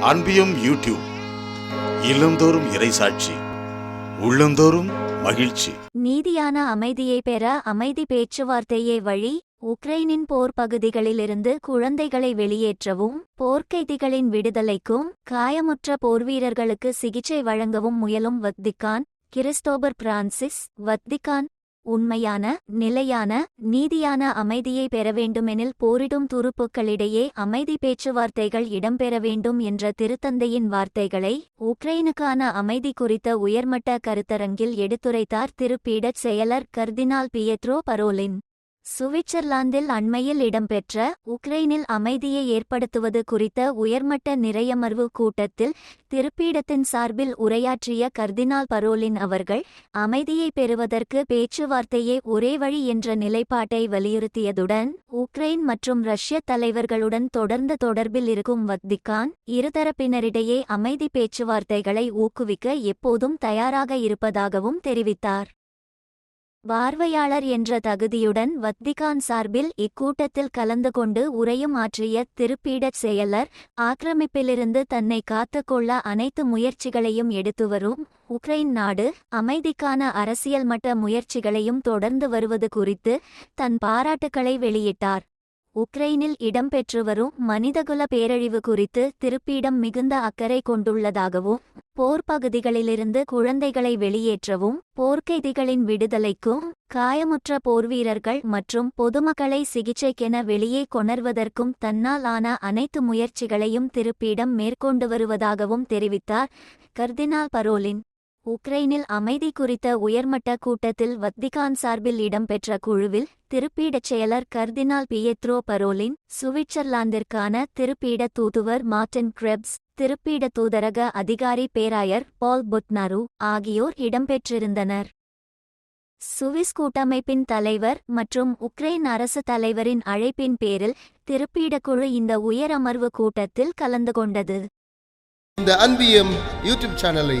அன்பியும் YouTube இல்லந்தோறும் இறைசாட்சி உள்ளந்தோறும் மகிழ்ச்சி. நீதியான அமைதியை பெற அமைதி பேச்சுவார்த்தையே வழி உக்ரைனின் போர் பகுதிகளிலிருந்து குழந்தைகளை வெளியேற்றவும் போர்க்கைதிகளின் விடுதலைக்கும் காயமுற்ற போர்வீரர்களுக்கு சிகிச்சை வழங்கவும் முயலும் வத்திக்கான் கிறிஸ்தோபர் பிரான்சிஸ் வத்திக்கான் உண்மையான நிலையான நீதியான அமைதியை பெற வேண்டுமெனில் போரிடும் துருப்புக்களிடையே அமைதி பேச்சுவார்த்தைகள் இடம்பெற வேண்டும் என்ற திருத்தந்தையின் வார்த்தைகளை உக்ரைனுக்கான அமைதி குறித்த உயர்மட்ட கருத்தரங்கில் எடுத்துரைத்தார் திருப்பீடச் செயலர் கர்தினால் பியத்ரோ பரோலின். சுவிட்சர்லாந்தில் அண்மையில் இடம்பெற்ற உக்ரைனில் அமைதியை ஏற்படுத்துவது குறித்த உயர்மட்ட நிறையமர்வு கூட்டத்தில் திருப்பீடத்தின் சார்பில் உரையாற்றிய கர்தினால் பரோலின் அவர்கள் அமைதியை பெறுவதற்கு பேச்சுவார்த்தையே ஒரே வழி என்ற நிலைப்பாட்டை வலியுறுத்தியதுடன் உக்ரைன் மற்றும் ரஷ்ய தலைவர்களுடன் தொடர்ந்து தொடர்பில் இருக்கும் வத்திகான் இருதரப்பினரிடையே அமைதி பேச்சுவார்த்தைகளை ஊக்குவிக்க எப்போதும் தயாராக இருப்பதாகவும் தெரிவித்தார். பார்வையாளர் என்ற தகுதியுடன் வத்திகான் சார்பில் இக்கூட்டத்தில் கலந்து கொண்டு உரையும் ஆற்றிய திருப்பீடச் செயலர் ஆக்கிரமிப்பிலிருந்து தன்னை காத்துக்கொள்ள அனைத்து முயற்சிகளையும் எடுத்துவரும் உக்ரைன் நாடு அமைதிக்கான அரசியல் மட்ட முயற்சிகளையும் தொடர்ந்து வருவது குறித்து தன் பாராட்டுக்களை வெளியிட்டார். உக்ரைனில் இடம்பெற்று வரும் மனிதகுல பேரழிவு குறித்து திருப்பீடம் மிகுந்த அக்கறை கொண்டுள்ளதாகவும் போர் பகுதிகளிலிருந்து குழந்தைகளை வெளியேற்றவும் போர்க்கைதிகளின் விடுதலைக்கும் காயமுற்ற போர்வீரர்கள் மற்றும் பொதுமக்களை சிகிச்சைக்கென வெளியே கொணர்வதற்கும் தன்னால் ஆன அனைத்து முயற்சிகளையும் திருப்பீடம் மேற்கொண்டு வருவதாகவும் தெரிவித்தார் கர்தினால் பரோலின். உக்ரைனில் அமைதி குறித்த உயர்மட்ட கூட்டத்தில் வத்திகான் சார்பில் இடம்பெற்ற குழுவில் திருப்பீடச் செயலர் கர்தினால் பியத்ரோ பரோலின் சுவிட்சர்லாந்திற்கான திருப்பீட தூதுவர் மார்டின் கிரெப்ஸ் திருப்பீட தூதரக அதிகாரி பேராயர் பால் புட்னரு ஆகியோர் இடம்பெற்றிருந்தனர். சுவிஸ் கூட்டமைப்பின் தலைவர் மற்றும் உக்ரைன் அரசு தலைவரின் அழைப்பின் பேரில் திருப்பீடக்குழு இந்த உயரமர்வு கூட்டத்தில் கலந்து கொண்டது. இந்த அன்பியம் யூடியூப் சேனலை